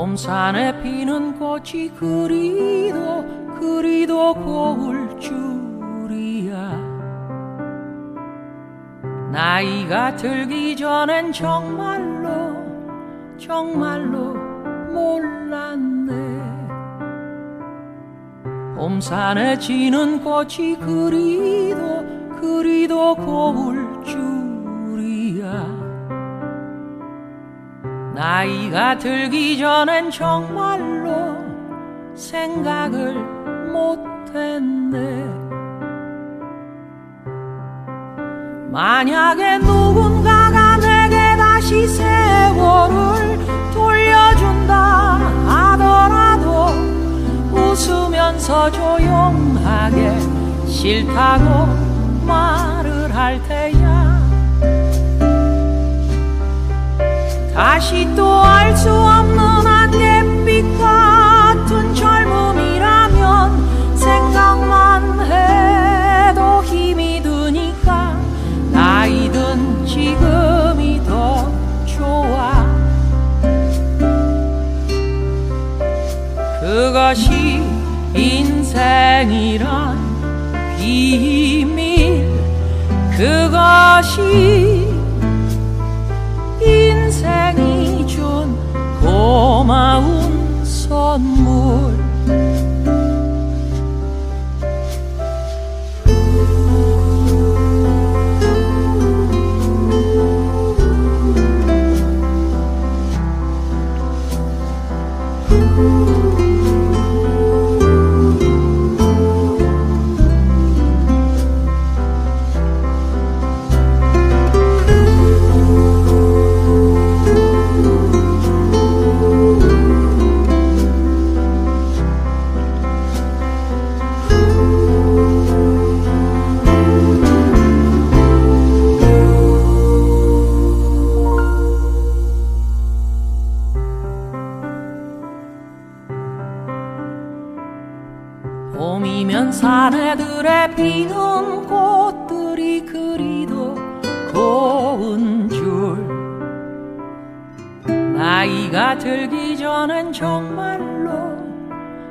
봄산에 피는 꽃이 그리도 그리도 고울 줄이야. 나이가 들기 전엔 정말로 정말로 몰랐네. 봄산에 지는 꽃이 그리도 그리도 고울 줄 나이가 들기 전엔 정말로 생각을 못했네. 만약에 누군가가 내게 다시 세월을 돌려준다 하더라도 웃으면서 조용하게 싫다고 말을 할 테야 다시 또 알 수 없는 안갯빛 같은 젊음이라면 생각만 해도 힘이 드니까 나이든 지금이 더 좋아. 그것이 인생이란 비밀. 그것이 봄이면 사내들의 피는 꽃들이 그리도 고운 줄 나이가 들기 전엔 정말로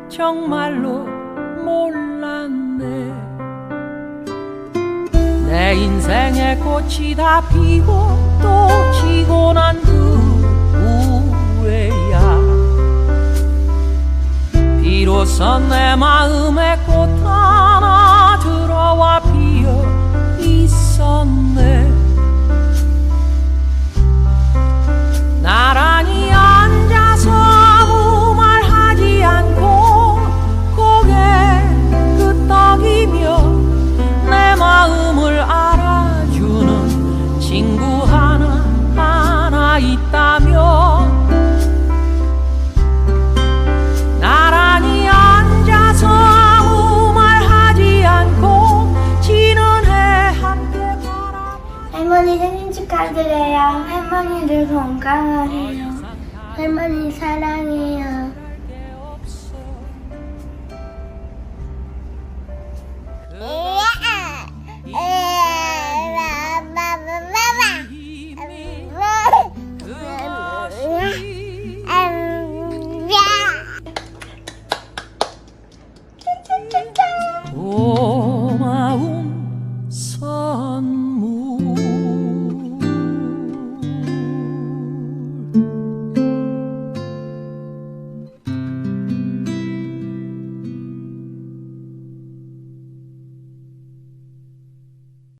정말로 몰랐네. 내 인생의 꽃이 다 피고 또 지고 난그 비로소 내 마음에 꽃 하나 들어와 할머니 늘 건강하세요. 할머니 사랑해요. 그